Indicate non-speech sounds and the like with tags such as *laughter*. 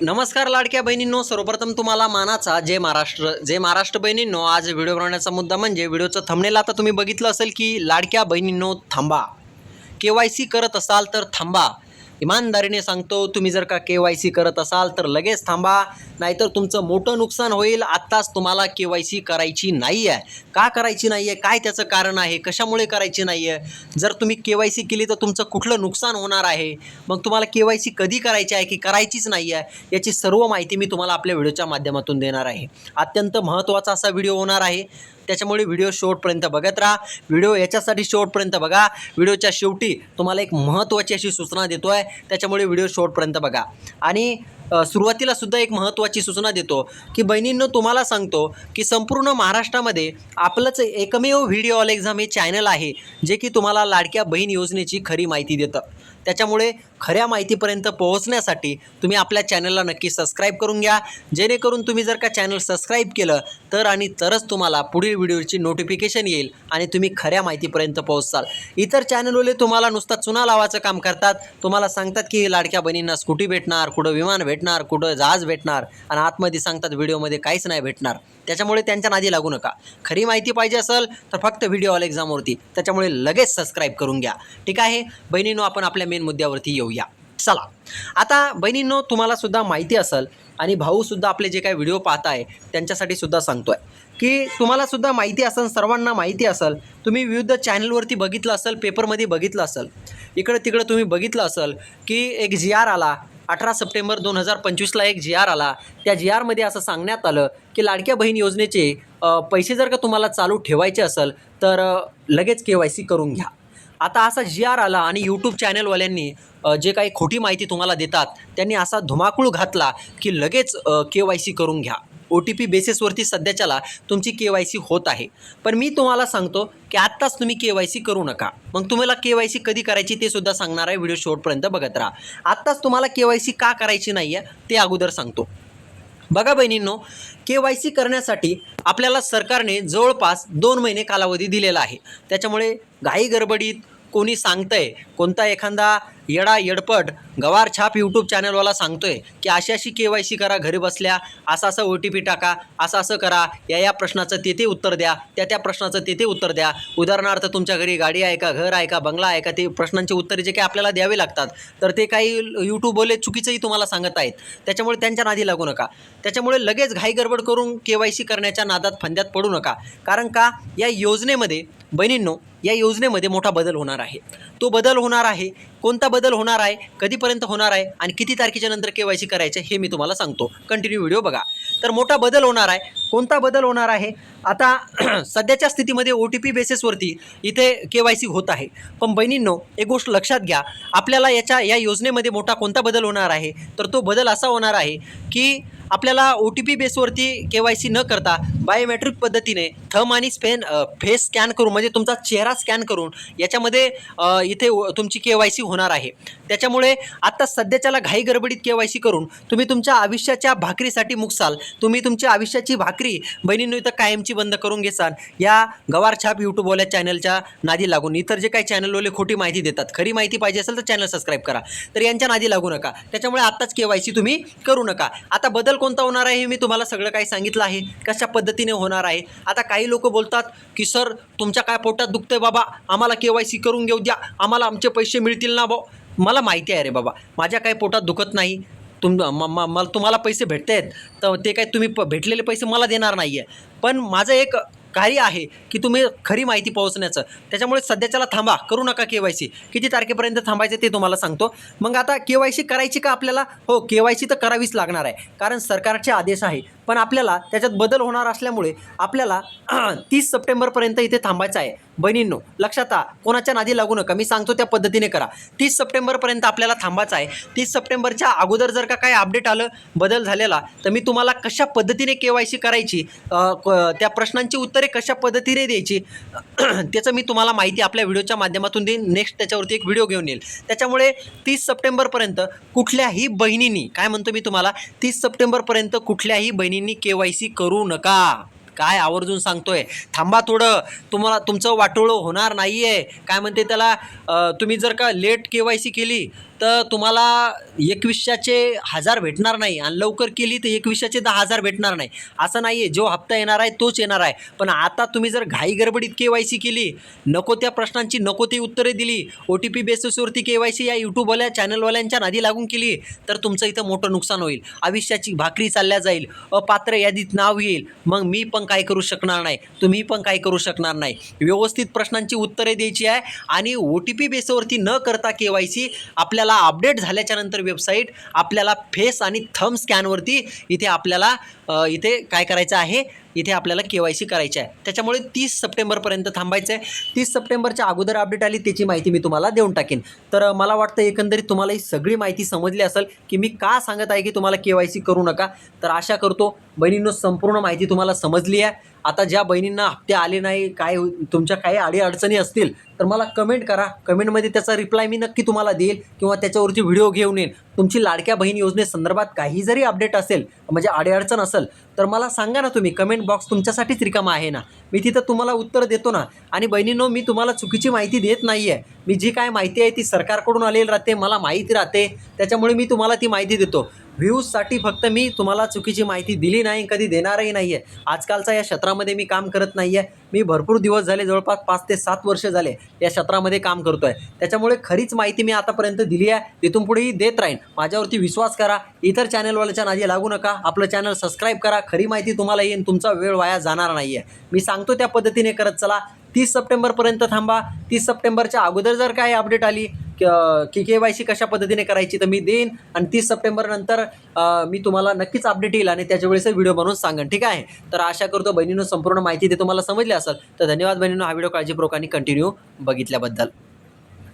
नमस्कार लाडक्या बहिणींनो सर्वप्रथम तुम्हाला मानाचा जय महाराष्ट्र जय महाराष्ट्र बहिणींनो. आज व्हिडिओ बनवण्याचा मुद्दा म्हणजे व्हिडिओचं थंबनेल आता तुम्ही बघितलं असेल की लाडक्या बहिणींनो थांबा. के वाय सी करत असाल तर थांबा. इमानदारीने सांगतो तुम्ही जर का के वाय सी करत असाल तर लगेच थांबा नाहीतर तुमचं मोठं नुकसान होईल. आत्ताच तुम्हाला के वाय सी करायची नाही आहे का करायची नाही आहे काय त्याचं कारण आहे? कशामुळे करायची नाही आहे जर तुम्ही के वाय सी केली तर तुमचं कुठलं नुकसान होणार आहे? मग तुम्हाला के वाय सी कधी करायची आहे की करायचीच नाही आहे याची सर्व माहिती मी तुम्हाला आपल्या व्हिडिओच्या माध्यमातून देणार आहे. अत्यंत महत्त्वाचा असा व्हिडिओ होणार आहे. त्याच्यामुळे व्हिडिओ शेवटपर्यंत बघत राहा. व्हिडिओ याच्यासाठी शेवटपर्यंत बघा. व्हिडिओच्या शेवटी तुम्हाला एक महत्त्वाची अशी सूचना देतो आहे त्याच्यामुळे व्हिडिओ शेवटपर्यंत बघा. आणि सुरुवातीला सुद्धा एक महत्त्वाची सूचना देतो की बहिणींनो तुम्हाला सांगतो की संपूर्ण महाराष्ट्रामध्ये आपलंच एकमेव व्हिडिओ ऑल एक्झाम हे चॅनल आहे जे की तुम्हाला लाडक्या बहीण योजनेची खरी माहिती देतं. त्याच्यामुळे खऱ्या माहितीपर्यंत पोहोचण्यासाठी तुम्ही आपल्या चॅनलला नक्की सबस्क्राईब करून घ्या. जेणेकरून तुम्ही जर का चॅनल सबस्क्राईब केलं तर आणि तरच तुम्हाला पुढील व्हिडिओची नोटिफिकेशन येईल आणि तुम्ही खऱ्या माहितीपर्यंत पोहोचाल. इतर चॅनलवाले तुम्हाला नुसता चुना लावाचं काम करतात. तुम्हाला सांगतात की लाडक्या बहिणींना स्कूटी भेटणार कुठं विमान भेटणार भेटणार कुठं जहाज भेटणार आणि आतमध्ये सांगतात व्हिडिओमध्ये काहीच नाही भेटणार. त्याच्यामुळे त्यांच्या नादी लागू नका. खरी माहिती पाहिजे असेल तर फक्त व्हिडिओ ऑल एक्झामवरती. त्याच्यामुळे लगेच सबस्क्राईब करून घ्या. ठीक आहे? बहिणींनो आपण आपल्या मेन मुद्द्यावरती येऊया. चला. आता बहिणींनो तुम्हाला सुद्धा माहिती असेल आणि भाऊसुद्धा आपले जे काही व्हिडिओ पाहताय त्यांच्यासाठी सुद्धा सांगतोय. की तुम्हाला सुद्धा माहिती असेल सर्वांना माहिती असेल तुम्ही विविध चॅनलवरती बघितलं असेल पेपरमध्ये बघितलं असेल इकडं तिकडं तुम्ही बघितलं असेल की एक जी आर आला अठरा सप्टेंबर दोन हजार पंचवीसला एक जी आर आला. त्या जी आरमध्ये असं सांगण्यात आलं की लाडक्या बहीण योजनेचे पैसे जर का तुम्हाला चालू ठेवायचे असेल तर लगेच के वाय सी करून घ्या. आता असा जी आर आला आणि यूट्यूब चॅनलवाल्यांनी जे काही खोटी माहिती तुम्हाला देतात त्यांनी असा धुमाकूळ घातला की लगेच के वाय सी करून घ्या. ओ टी पी बेसिसवरती सध्याच्याला तुमची के वाय सी होत आहे. पण मी तुम्हाला सांगतो की आत्ताच तुम्ही के वाय सी करू नका. मग तुम्हाला के वाय सी कधी करायची ते सुद्धा सांगणार आहे. व्हिडिओ शेवटपर्यंत बघत राहा. आत्ताच तुम्हाला के वाय सी का करायची नाही आहे ते अगोदर सांगतो. बघा बहिणींनो के वाय सी करण्यासाठी आपल्याला सरकारने जवळपास दोन महिने कालावधी दिलेला आहे. त्याच्यामुळे घाई गडबडीत कोणी सांगतंय? कोणता एखादा येडा येडपट गवार छाप यूट्यूब चॅनलवाला सांगतोय की अशी अशी के वाय सी करा घरी बसल्या असं असं ओ टी पी टाका असं असं करा या या प्रश्नाचं तेथे उत्तर द्या त्या त्या प्रश्नाचं तेथे उत्तर द्या. उदाहरणार्थ तुमच्या घरी गाडी आहे का घर आहे का बंगला आहे का ते प्रश्नांची उत्तरे जे काही आपल्याला द्यावे लागतात तर ते काही यूट्यूबवाले चुकीचंही तुम्हाला सांगत आहेत. त्याच्यामुळे त्यांच्या नादी लागू नका. त्याच्यामुळे लगेच घाईगडबड करून के वाय सी करण्याच्या नादात फंद्यात पडू नका. कारण का? या योजनेमध्ये बहिणींनो या योजनेमध्ये मोठा बदल होणार आहे. तो बदल होणार आहे कोणता बदल होणार आहे कधीपर्यंत होणार आहे आणि किती तारखेच्या नंतर के वाय सी करायचं हे मी तुम्हाला सांगतो. कंटिन्यू व्हिडिओ बघा. तर मोठा बदल होणार आहे. कोणता बदल होणार आहे? आता *clears throat* सध्याच्या स्थितीमध्ये ओ टी पी बेसिसवरती इथे के वाय सी होत आहे. पण बहिणींनो एक गोष्ट लक्षात घ्या. आपल्याला याच्या या योजनेमध्ये मोठा कोणता बदल होणार आहे? तर तो बदल असा होणार आहे की आपल्याला ओ टी पी बेसवरती के वाय सी न करता बायोमेट्रिक पद्धतीने थम आणि स्पेन फेस स्कॅन करून म्हणजे तुमचा चेहरा स्कॅन करून याच्यामध्ये इथे तुमची के वाय सी होणार आहे. त्याच्यामुळे आत्ता सध्याच्याला घाई गडबडीत के वाय सी करून तुम्ही तुमच्या आयुष्याच्या भाकरीसाठी मुकसाल तुम्ही तुमच्या आयुष्याची भाकरी बहिणींनो इथं कायमची बंद करून घेसाल या गवार छाप यूट्यूबवाल्या चॅनलच्या नादी लागून. इतर जे काही चॅनलवाले खोटी माहिती देतात खरी माहिती पाहिजे असेल तर चॅनल सबस्क्राईब करा. तर यांच्या नादी लागू नका. त्याच्यामुळे आत्ताच के वाय सी तुम्ही करू नका. आता बदल कोणता होणार आहे हे मी तुम्हाला सगळं काही सांगितलं आहे. कशा पद्धतीने होणार आहे? आता काही लोक बोलतात की सर तुमच्या काय पोटात दुखतंय बाबा? आम्हाला के वाय सी करून घेऊ द्या. आम्हाला आमचे पैसे मिळतील ना भाऊ मला माहिती आहे रे बाबा माझ्या काही पोटात दुखत नाही. तुम म- म- मला तुम्हाला पैसे भेटत आहेत तर ते काय तुम्ही प भेटलेले पैसे मला देणार नाही आहे पण माझं एक कार्य आहे की तुम्ही खरी माहिती पोहोचण्याचं. त्याच्यामुळे सध्याच्याला थांबा करू नका के वाय सी. किती तारखेपर्यंत थांबायचं ते तुम्हाला सांगतो. मग आता के वाय सी करायची का आपल्याला? हो के वाय सी तर करावीच लागणार आहे. कारण सरकारचे आदेश आहे. पण आपल्याला त्याच्यात बदल होणार असल्यामुळे आपल्याला *clears throat* तीस सप्टेंबरपर्यंत इथे थांबायचं आहे. बहिणींनो लक्षात आ कोणाच्या नादी लागू नका. मी सांगतो त्या पद्धतीने करा. तीस सप्टेंबरपर्यंत आपल्याला थांबायचं आहे. तीस सप्टेंबरच्या अगोदर जर का काही अपडेट आलं बदल झालेला तर मी तुम्हाला कशा पद्धतीने के वाय सी करायची त्या प्रश्नांची उत्तरे कशा पद्धतीने द्यायची *clears throat* त्याचं मी तुम्हाला माहिती आपल्या व्हिडिओच्या माध्यमातून देईन. नेक्स्ट त्याच्यावरती एक व्हिडिओ घेऊन येईल. त्याच्यामुळे तीस सप्टेंबरपर्यंत कुठल्याही बहिणींनी काय म्हणतो मी तुम्हाला? तीस सप्टेंबरपर्यंत कुठल्याही बहिणी बहिणींनी के वाय सी करू नका. काय आवर्जून सांगतोय. थांबा थोडं. तुम्हाला तुमचं वाटोळं होणार नाही आहे काय म्हणते त्याला तुम्ही जर का लेट के वाय सी केली तर तुम्हाला एकवीसशेचे हजार भेटणार नाही आणि लवकर केली तर एकवीसशेचे दहा हजार भेटणार नाही. असं नाही आहे जो हप्ता येणार आहे तोच येणार आहे. पण आता तुम्ही जर घाई गडबडीत के वाय सी केली नको त्या प्रश्नांची नको ती उत्तरे दिली ओ टी पी बेसिसवरती के वाय सी या यूट्यूबवाल्या चॅनलवाल्यांच्या नादी लागून केली तर तुमचं इथं मोठं नुकसान होईल. आयुष्याची भाकरी चालल्या जाईल. अपात्र यादीत नाव येईल. मग मी पण काय करू शकणार नाही. तुम्ही पण काय करू शकणार नाही. व्यवस्थित प्रश्नांची उत्तरे द्यायची आहे आणि ओ टी पी बेसवरती न करता के वाय सी आपल्याला अपडेट झाल्याच्यानंतर वेबसाईट आपल्याला फेस आणि थम स्कॅनवरती इथे आपल्याला इथे काय करायचं आहे? इथे आपल्याला के वाय सी करायची आहे. त्याच्यामुळे तीस सप्टेंबरपर्यंत थांबायचं आहे तीस सप्टेंबरच्या अगोदर अपडेट आली त्याची माहिती मी तुम्हाला देऊन टाकेन. तर मला वाटतं एकंदरीत तुम्हाला ही सगळी माहिती समजली असेल की मी का सांगत आहे की तुम्हाला के वाय सी करू नका. तर आशा करतो बहिणींनो संपूर्ण माहिती तुम्हाला समजली आहे. आता ज्या बहिणींना हप्ते आले नाही काय तुमच्या काही अडीअडचणी असतील तर मला कमेंट करा. कमेंटमध्ये त्याचा रिप्लाय मी नक्की तुम्हाला देईल किंवा त्याच्यावरती व्हिडिओ घेऊन येईन. तुमची लाडक्या बहीण योजनेसंदर्भात काही जरी अपडेट असेल म्हणजे अडीअडचण असेल तर मला सांगा ना तुम्ही कमेंट बॉक्स तुमच्यासाठीच रिकामा आहे ना? मी तिथं तुम्हाला उत्तर देतो ना. आणि बहिणींनो मी तुम्हाला चुकीची माहिती देत नाही आहे मी जी काय माहिती आहे ती सरकारकडून आलेली राहते मला माहिती राहते. त्याच्यामुळे मी तुम्हाला ती माहिती देतो. व्ह्यूजसाठी फक्त मी तुम्हाला चुकीची माहिती दिली नाही कधी देणारही नाही आहे आजकालचा या क्षेत्रामध्ये मी काम करत नाही आहे मी भरपूर दिवस झाले जवळपास पाच ते सात वर्ष झाले या क्षेत्रामध्ये काम करतो आहे त्याच्यामुळे खरीच माहिती मी आतापर्यंत दिली आहे. तिथून पुढेही देत राहीन. माझ्यावरती विश्वास करा. इतर चॅनलवाल्याच्या नादी लागू नका. आपलं चॅनल सबस्क्राईब करा. खरी माहिती तुम्हाला येईन. तुमचा वेळ वाया जाणार नाही आहे मी सांगतो त्या पद्धतीने करत चला. तीस सप्टेंबरपर्यंत थांबा. तीस सप्टेंबरच्या अगोदर जर काय अपडेट आली की के वाय सी कशा पद्धतीने करायची तर मी देईन. आणि तीस सप्टेंबरनंतर नंतर मी तुम्हाला नक्कीच अपडेट येईल आणि त्याच्या वेळेस व्हिडिओ बनवून सांगेन. ठीक आहे? तर आशा करतो बहिणीनं संपूर्ण माहिती ते तुम्हाला समजली असेल. तर धन्यवाद बहिणीनं. हा व्हिडिओ काळजीपूर्वक आणि कंटिन्यू बघितल्याबद्दल.